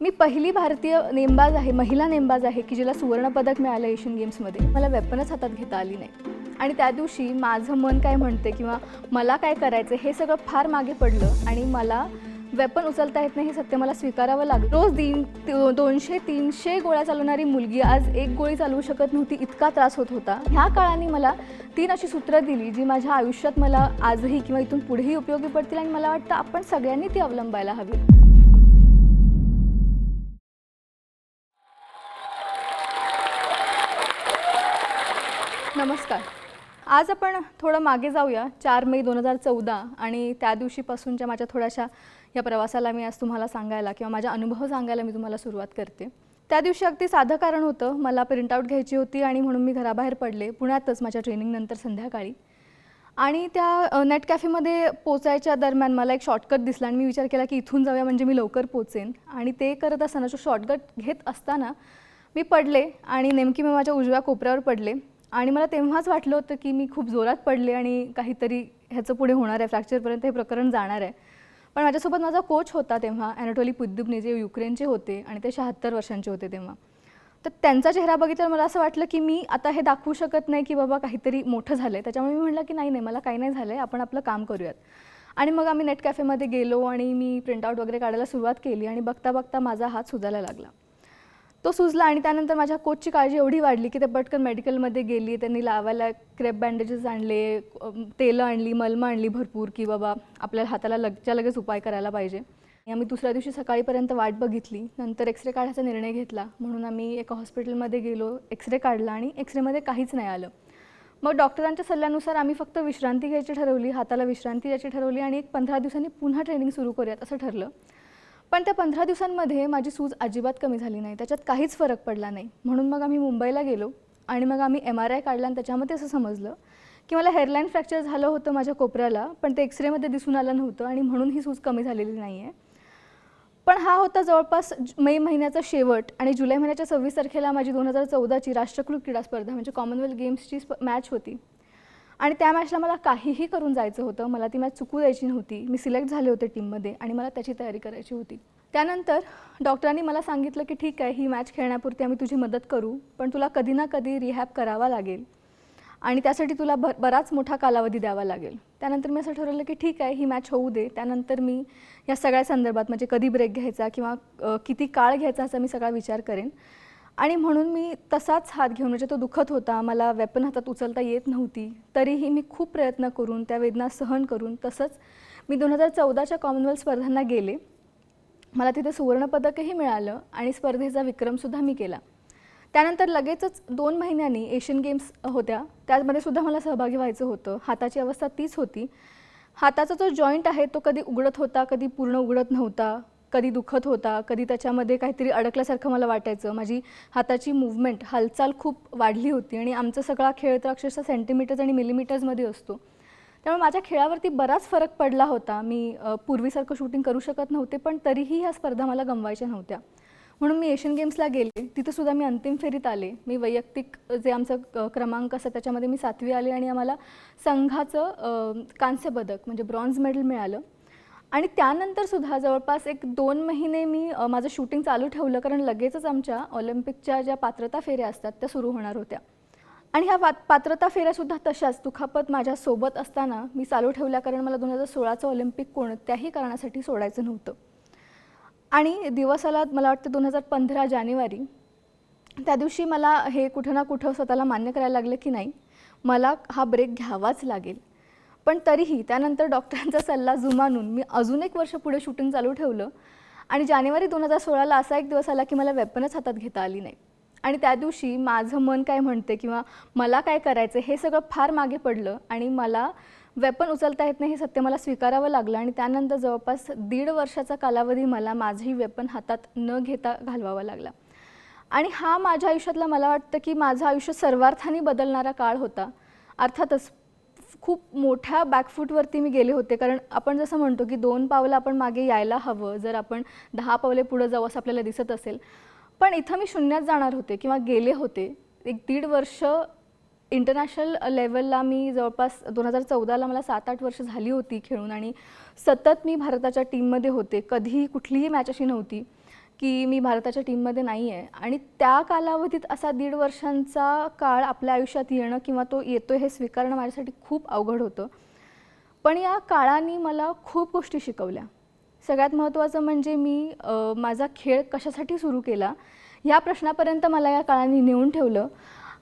मी पहिली भारतीय नेमबाज आहे महिला नेमबाज आहे की जिला सुवर्णपदक मिळालं एशियन गेम्समध्ये मला वेपनच हातात घेता आली नाही. आणि त्या दिवशी माझं मन काय म्हणते किंवा मला काय करायचं हे सगळं फार मागे पडलं आणि मला वेपन उचलता येत नाही हे सत्य मला स्वीकारावं लागलं. रोज दिन दोनशे तीनशे गोळ्या चालवणारी मुलगी आज एक गोळी चालवू शकत नव्हती इतका त्रास होत होता. ह्या काळाने मला तीन अशी सूत्रं दिली जी माझ्या आयुष्यात मला आजही किंवा इथून पुढेही उपयोगी पडतील आणि मला वाटतं आपण सगळ्यांनी ती अवलंबायला हवी. नमस्कार. आज आपण थोडं मागे जाऊया. चार मे दोन हजार चौदा आणि त्या दिवशीपासूनच्या माझ्या थोड्याशा या प्रवासाला मी आज तुम्हाला सांगायला किंवा माझा अनुभव सांगायला मी तुम्हाला सुरुवात करते. त्या दिवशी अगदी साधं कारण होतं. मला प्रिंटआउट घ्यायची होती आणि म्हणून मी घराबाहेर पडले. पुण्यातच माझ्या ट्रेनिंगनंतर संध्याकाळी. आणि त्या नेट कॅफेमध्ये पोचायच्या दरम्यान मला एक शॉर्टकट दिसला आणि मी विचार केला की इथून जाऊया म्हणजे मी लवकर पोचेन. आणि ते करत असताना जो शॉर्टकट घेत असताना मी पडले आणि नेमकी मी माझ्या उजव्या कोपऱ्यावर पडले. आणि मला तेव्हाच वाटलं होतं की मी खूप जोरात पडले आणि काहीतरी ह्याचं पुढे होणार आहे फ्रॅक्चरपर्यंत हे प्रकरण जाणार आहे. पण माझ्यासोबत माझा कोच होता तेव्हा अॅनाटोली पुद्दुबने जे युक्रेनचे होते आणि ते शहात्तर वर्षांचे होते तेव्हा. तर त्यांचा चेहरा बघितल्यावर मला असं वाटलं की मी आता हे दाखवू शकत नाही की बाबा काहीतरी मोठं झालं आहे त्याच्यामुळे मी म्हटलं की नाही नाही मला काही नाही झालं आहे आपण आपलं काम करूयात. आणि मग आम्ही नेट कॅफेमध्ये गेलो आणि मी प्रिंटआउट वगैरे काढायला सुरुवात केली आणि बघता बघता माझा हात सुजायला लागला. तो सुजला आणि त्यानंतर माझ्या कोचची काळजी एवढी वाढली की ते पटकन मेडिकलमध्ये गेली त्यांनी लावायला क्रेप बँडेजेस आणले तेलं आणली मलमं आणली भरपूर की बाबा आपल्या हाताला लगच्या लगेच उपाय करायला पाहिजे. आम्ही दुसऱ्या दिवशी सकाळीपर्यंत वाट बघितली नंतर एक्सरे काढायचा निर्णय घेतला. म्हणून आम्ही एका हॉस्पिटलमध्ये गेलो एक्सरे काढला आणि एक्सरेमध्ये काहीच नाही आलं. मग डॉक्टरांच्या सल्ल्यानुसार आम्ही फक्त विश्रांती घ्यायची ठरवली हाताला विश्रांती द्यायची ठरवली आणि एक पंधरा दिवसांनी पुन्हा ट्रेनिंग सुरू करूयात असं ठरलं. पण त्या पंधरा दिवसांमध्ये माझी सूज अजिबात कमी झाली नाही. त्याच्यात काहीच फरक पडला नाही. म्हणून मग आम्ही मुंबईला गेलो आणि मग आम्ही एम आर आय काढला आणि त्याच्यामध्ये असं समजलं की मला हेअरलाईन फ्रॅक्चर झालं होतं माझ्या कोपऱ्याला पण ते एक्सरेमध्ये दिसून आलं नव्हतं आणि म्हणून ही सूज कमी झालेली नाही आहे पण हा होता जवळपास मे महिन्याचा शेवट आणि जुलै महिन्याच्या सव्वीस तारखेला माझी दोन हजार चौदाची राष्ट्रकुल क्रीडा स्पर्धा म्हणजे कॉमनवेल्थ गेम्सची स्प मॅच होती. आणि त्या मॅचला मला काहीही करून जायचं होतं मला ती मॅच चुकू द्यायची नव्हती. मी सिलेक्ट झाले होते टीममध्ये आणि मला त्याची तयारी करायची होती. त्यानंतर डॉक्टरांनी मला सांगितलं की ठीक आहे ही मॅच खेळण्यापुरती आम्ही तुझी मदत करू पण तुला कधी ना कधी रिहॅब करावा लागेल. आणि त्यासाठी तुला ब बराच मोठा कालावधी द्यावा लागेल. त्यानंतर मी असं ठरवलं की ठीक आहे ही मॅच होऊ दे. त्यानंतर मी या सगळ्या संदर्भात म्हणजे कधी ब्रेक घ्यायचा किंवा किती काळ घ्यायचा असा मी सगळा विचार करेन. आणि म्हणून मी तसाच हात घेऊन म्हणजे तो दुखत होता मला वेपन हातात उचलता येत नव्हती तरीही मी खूप प्रयत्न करून त्या वेदना सहन करून तसंच मी दोन हजार चौदाच्या कॉमनवेल्थ स्पर्धांना गेले. मला तिथे सुवर्णपदकही मिळालं आणि स्पर्धेचा विक्रमसुद्धा मी केला. त्यानंतर लगेचच दोन महिन्यांनी एशियन गेम्स होत्या. त्यामध्ये सुद्धा मला सहभागी व्हायचं होतं. हाताची अवस्था तीच होती. हाताचा जो जॉईंट आहे तो कधी उघडत होता कधी पूर्ण उघडत नव्हता. कधी दुखत होता कधी त्याच्यामध्ये काहीतरी अडकल्यासारखं मला वाटायचं. माझी हाताची मूवमेंट हालचाल खूप वाढली होती आणि आमचा सगळा खेळ तर अक्षरशः सेंटीमीटर्स आणि मिलीमीटर्समध्ये असतो. त्यामुळे माझ्या खेळावरती बराच फरक पडला होता. मी पूर्वीसारखं शूटिंग करू शकत नव्हते पण तरीही ह्या स्पर्धा मला गमवायच्या नव्हत्या. म्हणून मी एशियन गेम्सला गेले. तिथंसुद्धा मी अंतिम फेरीत आले. मी वैयक्तिक जे आमचं क्रमांक असं त्याच्यामध्ये मी सातवी आले आणि आम्हाला संघाचं कांस्य पदक म्हणजे ब्रॉन्झ मेडल मिळालं. आणि त्यानंतर सुद्धा जवळपास एक दोन महिने मी माझं शूटिंग चालू ठेवलं कारण लगेचच आमच्या ऑलिम्पिकच्या ज्या पात्रता फेऱ्या असतात त्या सुरू होणार होत्या. आणि ह्या पात पात्रता फेऱ्यासुद्धा तशाच दुखापत माझ्यासोबत असताना मी चालू ठेवल्या कारण मला दोन हजार सोळाचं ऑलिम्पिक कोणत्याही कारणासाठी सोडायचं नव्हतं. आणि दिवसाला मला वाटतं दोन हजार पंधरा जानेवारी त्या दिवशी मला हे कुठं ना कुठं स्वतःला मान्य करायला लागलं की नाही मला हा ब्रेक घ्यावाच लागेल. पण तरीही त्यानंतर डॉक्टरांचा सल्ला जुमानून मी अजून एक वर्ष पुढे शूटिंग चालू ठेवलं. आणि जानेवारी दोन हजार सोळाला असा एक दिवस आला की मला वेपनच हातात घेता आली नाही. आणि त्या दिवशी माझं मन काय म्हणते किंवा मला काय करायचं हे सगळं फार मागे पडलं आणि मला वेपन उचलता येत नाही हे सत्य मला स्वीकारावं लागलं आणि त्यानंतर जवळपास दीड वर्षाचा कालावधी मला माझंही वेपन हातात न घेता घालवावा लागला. आणि हा माझ्या आयुष्यातला मला वाटतं की माझं आयुष्य सर्वार्थाने बदलणारा काळ होता. अर्थातच खूप मोठ्या बॅकफूटवरती मी गेले होते. कारण आपण जसं म्हणतो की दोन पावलं आपण मागे यायला हवं. जर आपण दहा पावले पुढं जाऊ असं आपल्याला दिसत असेल. पण इथं मी शून्यात जाणार होते किंवा गेले होते. एक दीड वर्ष इंटरनॅशनल लेवलला मी जवळपास दोन हजार चौदाला मला सात आठ वर्ष झाली होती खेळून. आणि सतत मी भारताच्या टीममध्ये होते. कधीही कुठलीही मॅच अशी नव्हती. की मी भारताच्या टीममध्ये नाही आहे आणि त्या कालावधीत असा दीड वर्षांचा काळ आपल्या आयुष्यात येणं किंवा तो येतो हे स्वीकारणं माझ्यासाठी खूप अवघड होतं. पण या काळाने मला खूप गोष्टी शिकवल्या. सगळ्यात महत्त्वाचं म्हणजे मी माझा खेळ कशासाठी सुरू केला ह्या प्रश्नापर्यंत मला या काळाने नेऊन ठेवलं.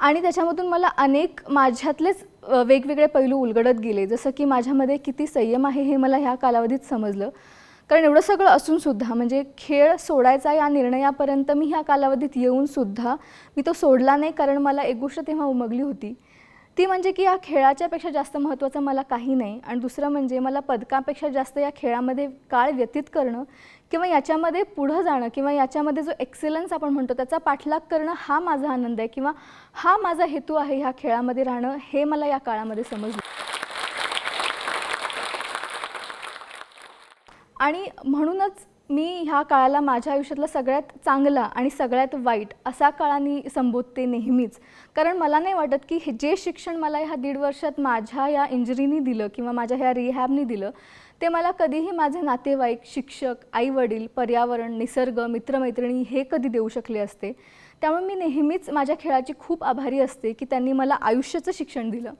आणि त्याच्यामधून मला अनेक माझ्यातलेच वेगवेगळे पैलू उलगडत गेले. जसं की माझ्यामध्ये किती संयम आहे हे मला ह्या कालावधीत समजलं. कारण एवढं सगळं असूनसुद्धा म्हणजे खेळ सोडायचा या निर्णयापर्यंत मी ह्या कालावधीत येऊनसुद्धा मी तो सोडला नाही कारण मला एक गोष्ट तेव्हा उमगली होती. ती म्हणजे की या खेळाच्यापेक्षा जास्त महत्त्वाचं मला काही नाही आणि दुसरं म्हणजे मला पदकापेक्षा जास्त या खेळामध्ये काळ व्यतीत करणं किंवा याच्यामध्ये पुढं जाणं किंवा याच्यामध्ये जो एक्सेलन्स आपण म्हणतो त्याचा पाठलाग करणं हा माझा आनंद आहे किंवा हा माझा हेतू आहे ह्या खेळामध्ये राहणं हे मला या काळामध्ये समजलं. आणि म्हणूनच मी ह्या काळाला माझ्या आयुष्यातला सगळ्यात चांगला आणि सगळ्यात वाईट असा काळाने संबोधते नेहमीच. कारण मला नाही वाटत की हे जे शिक्षण मला ह्या दीड वर्षात माझ्या या इंजरीनी दिलं किंवा माझ्या ह्या रिहॅबनी दिलं ते मला कधीही माझे नातेवाईक शिक्षक आईवडील पर्यावरण निसर्ग मित्रमैत्रिणी हे कधी देऊ शकले असते. त्यामुळे मी नेहमीच माझ्या खेळाची खूप आभारी असते की त्यांनी मला आयुष्याचं शिक्षण दिलं.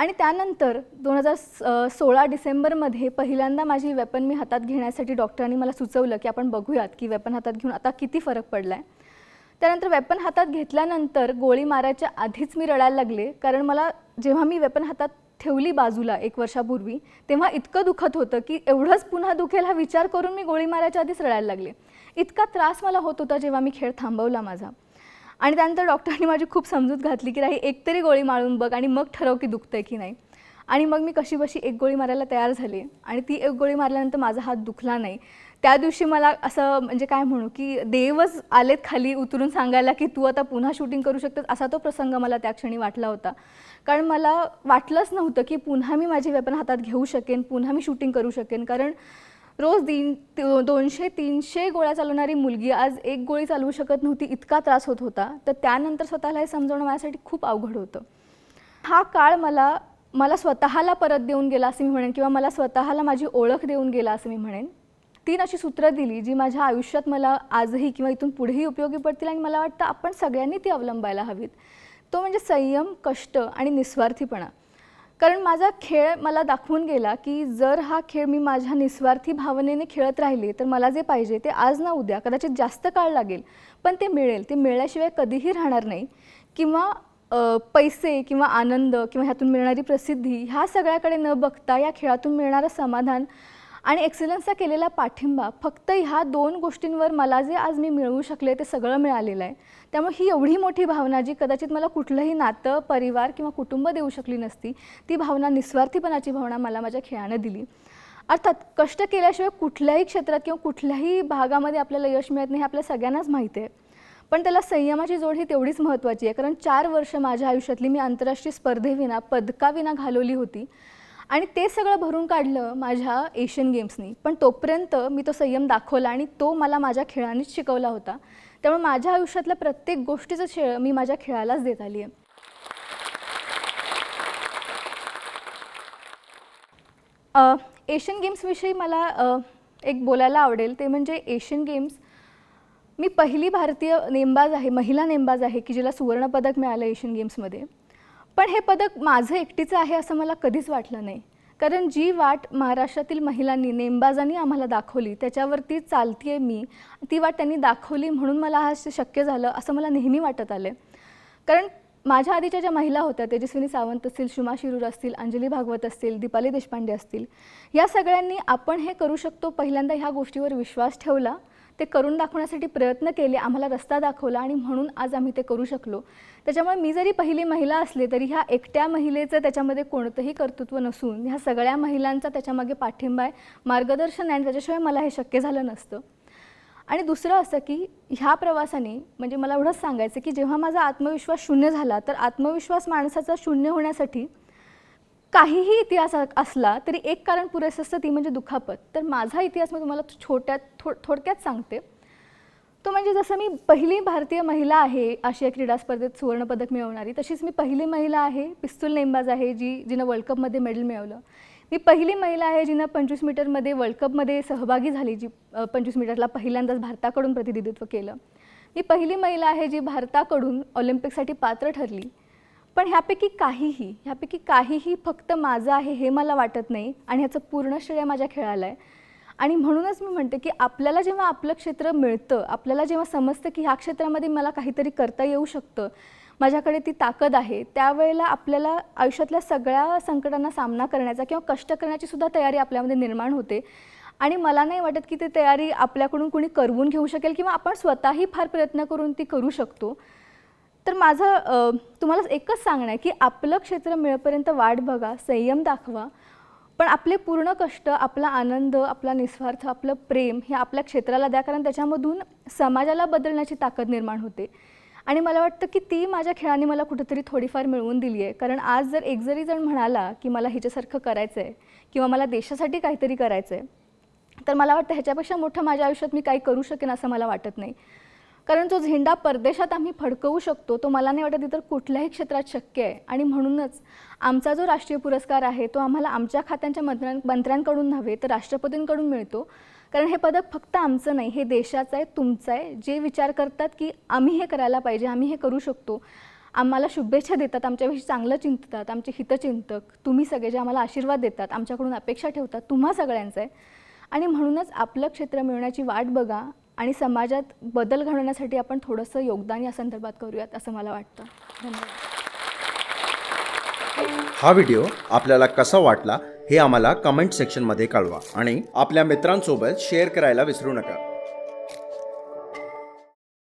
आणि त्यानंतर दोन हजार सोळा डिसेंबरमध्ये पहिल्यांदा माझी वेपन मी हातात घेण्यासाठी डॉक्टरांनी मला सुचवलं की आपण बघूयात की वेपन हातात घेऊन आता किती फरक पडला आहे त्यानंतर वेपन हातात घेतल्यानंतर गोळी मारायच्या आधीच मी रडायला लागले कारण मला जेव्हा मी वेपन हातात ठेवली बाजूला एक वर्षापूर्वी तेव्हा इतकं दुखत होतं की एवढंच पुन्हा दुखेल हा विचार करून मी गोळी मारायच्या आधीच रडायला लागले. इतका त्रास मला होत होता जेव्हा मी खेळ थांबवला माझा. आणि त्यानंतर डॉक्टरांनी माझी खूप समजूत घातली की राही एक तरी गोळी मारून बघ आणि मग ठरव की दुखतंय की नाही. आणि मग मी कशी बशी एक गोळी मारायला तयार झाली आणि ती एक गोळी मारल्यानंतर माझा हात दुखला नाही. त्या दिवशी मला असं म्हणजे काय म्हणू की देवच आलेत खाली उतरून सांगायला की तू आता पुन्हा शूटिंग करू शकतेस असा तो प्रसंग मला त्या क्षणी वाटला होता. कारण मला वाटलंच नव्हतं की पुन्हा मी माझी वेपन हातात घेऊ शकेन पुन्हा मी शूटिंग करू शकेन. कारण रोज दिन दोनशे तीनशे गोळ्या चालवणारी मुलगी आज एक गोळी चालवू शकत नव्हती इतका त्रास होत होता. तर त्यानंतर स्वतःला हे समजवणं माझ्यासाठी खूप अवघड होतं. हा काळ मला मला स्वतःला परत देऊन गेला असं मी म्हणेन किंवा मला स्वतःला माझी ओळख देऊन गेला असं मी म्हणेन. तीन अशी सूत्रं दिली जी माझ्या आयुष्यात मला आजही किंवा इथून पुढेही उपयोगी पडतील आणि मला वाटतं आपण सगळ्यांनी ती अवलंबायला हवीत. तो म्हणजे संयम कष्ट आणि निस्वार्थीपणा. कारण माझा खेळ मला दाखवून गेला की जर हा खेळ मी माझ्या निस्वार्थी भावनेने खेळत राहिले तर मला जे पाहिजे ते आज ना उद्या कदाचित जास्त काळ लागेल. पण ते मिळेल. ते मिळल्याशिवाय कधीही राहणार नाही. किंवा पैसे किंवा आनंद किंवा ह्यातून मिळणारी प्रसिद्धी ह्या सगळ्याकडे न बघता या खेळातून मिळणारं समाधान आणि एक्सलन्सचा केलेला पाठिंबा फक्त ह्या दोन गोष्टींवर मला जे आज मी मिळवू शकले ते सगळं मिळालेलं आहे. त्यामुळे ही एवढी मोठी भावना जी कदाचित मला कुठलंही नातं परिवार किंवा कुटुंब देऊ शकली नसती ती भावना निस्वार्थीपणाची भावना मला माझ्या खेळानं दिली. अर्थात कष्ट केल्याशिवाय कुठल्याही क्षेत्रात किंवा कुठल्याही भागामध्ये आपल्याला यश मिळत नाही हे आपल्या सगळ्यांनाच माहिती आहे. पण त्याला संयमाची जोड ही तेवढीच महत्त्वाची आहे कारण चार वर्ष माझ्या आयुष्यातली मी आंतरराष्ट्रीय स्पर्धेविना पदकाविना घालवली होती. आणि ते सगळं भरून काढलं माझ्या एशियन गेम्सनी पण तोपर्यंत मी तो संयम दाखवला आणि तो मला माझ्या खेळानेच शिकवला होता. त्यामुळे माझ्या आयुष्यातल्या प्रत्येक गोष्टीचं खेळ मी माझ्या खेळालाच देत आली आहे एशियन गेम्सविषयी मला एक बोलायला आवडेल. ते म्हणजे एशियन गेम्स मी पहिली भारतीय नेमबाज आहे महिला नेमबाज आहे की जिला सुवर्णपदक मिळालं एशियन गेम्समध्ये पण हे पदक माझं एकटीचं आहे असं मला कधीच वाटलं नाही. कारण जी वाट महाराष्ट्रातील महिलांनी नेमबाजांनी आम्हाला दाखवली त्याच्यावरती चालतीये मी ती वाट त्यांनी दाखवली म्हणून मला हा शक्य झालं असं मला नेहमी वाटत आलं कारण माझ्या आधीच्या ज्या महिला होत्या तेजस्विनी सावंत असतील शुमा शिरूर असतील अंजली भागवत असतील दीपाली देशपांडे असतील या सगळ्यांनी आपण हे करू शकतो पहिल्यांदा ह्या गोष्टीवर विश्वास ठेवला. ते करून दाखवण्यासाठी प्रयत्न केले आम्हाला रस्ता दाखवला आणि म्हणून आज आम्ही ते करू शकलो. त्याच्यामुळे मी जरी पहिली महिला असले तरी ह्या एकट्या महिलेचं त्याच्यामध्ये कोणतंही कर्तृत्व नसून ह्या सगळ्या महिलांचा त्याच्यामागे पाठिंबा आहे मार्गदर्शन आहे आणि त्याच्याशिवाय मला हे शक्य झालं नसतं. आणि दुसरं असं की ह्या प्रवासाने म्हणजे मला एवढंच सांगायचं की जेव्हा माझा आत्मविश्वास शून्य झाला तर आत्मविश्वास माणसाचा शून्य होण्यासाठी काहीही इतिहास असला तरी एक कारण पुरेसं असतं ती म्हणजे दुखापत. तर माझा इतिहास मी तुम्हाला छोट्यात थो थोडक्यात सांगते. तो म्हणजे जसं मी पहिली भारतीय महिला आहे आशिया क्रीडा स्पर्धेत सुवर्णपदक मिळवणारी तशीच मी पहिली महिला आहे पिस्तूल नेमबाज आहे जी जिनं वर्ल्ड कपमध्ये मेडल मिळवलं. मी पहिली महिला आहे जिनं पंचवीस मीटरमध्ये वर्ल्ड कपमध्ये सहभागी झाली जी पंचवीस मीटरला पहिल्यांदाच भारताकडून प्रतिनिधित्व केलं. मी पहिली महिला आहे जी भारताकडून ऑलिम्पिकसाठी पात्र ठरली. पण ह्यापैकी काहीही ह्यापैकी काहीही फक्त माझं आहे हे मला वाटत नाही आणि ह्याचं पूर्ण श्रेय माझ्या खेळाला आहे. आणि म्हणूनच मी म्हणते की आपल्याला जेव्हा आपलं क्षेत्र मिळतं आपल्याला जेव्हा समजतं की ह्या क्षेत्रामध्ये मला काहीतरी करता येऊ शकतं माझ्याकडे ती ताकद आहे त्यावेळेला आपल्याला आयुष्यातल्या सगळ्या संकटांना सामना करण्याचा किंवा कष्ट करण्याची सुद्धा तयारी आपल्यामध्ये निर्माण होते. आणि मला नाही वाटत की ती तयारी आपल्याकडून कुणी करवून घेऊ शकेल किंवा आपण स्वतःही फार प्रयत्न करून ती करू शकतो. तर माझं तुम्हाला एकच सांगणं आहे की आपलं क्षेत्र मिळेपर्यंत वाट बघा संयम दाखवा. पण आपले पूर्ण कष्ट आपला आनंद आपला निस्वार्थ आपलं प्रेम हे आपल्या क्षेत्राला द्या कारण त्याच्यामधून समाजाला बदलण्याची ताकद निर्माण होते. आणि मला वाटतं की ती माझ्या खेळाने मला कुठेतरी थोडीफार मिळवून दिली आहे कारण आज जर एक जरी जण म्हणाला की मला ह्याच्यासारखं करायचं आहे किंवा मला देशासाठी काहीतरी करायचं आहे तर मला वाटतं ह्याच्यापेक्षा मोठं माझ्या आयुष्यात मी काही करू शकेन असं मला वाटत नाही. कारण जो झेंडा परदेशात आम्ही फडकवू शकतो तो मला नाही वाटत इतर कुठल्याही क्षेत्रात शक्य आहे. आणि म्हणूनच आमचा जो राष्ट्रीय पुरस्कार आहे तो आम्हाला आमच्या खात्यांच्या मंत्र्यां मंत्र्यांकडून नव्हे तर राष्ट्रपतींकडून मिळतो. कारण हे पदक फक्त आमचं नाही हे देशाचं आहे तुमचं आहे. जे विचार करतात की आम्ही हे करायला पाहिजे आम्ही हे करू शकतो. आम्हाला शुभेच्छा देतात आमच्याविषयी चांगलं चिंततात आमचे हितचिंतक. तुम्ही सगळे जे आम्हाला आशीर्वाद देतात आमच्याकडून अपेक्षा ठेवतात तुम्हा सगळ्यांचं आहे. आणि म्हणूनच आपलं क्षेत्र मिळवण्याची वाट बघा आणि समाजात बदल घडवण्यासाठी आपण थोडंसं योगदान या संदर्भात करूयात असं मला वाटतं. धन्यवाद. हा व्हिडिओ आपल्याला कसा वाटला हे आम्हाला कमेंट सेक्शनमध्ये कळवा आणि आपल्या मित्रांसोबत शेअर करायला विसरू नका.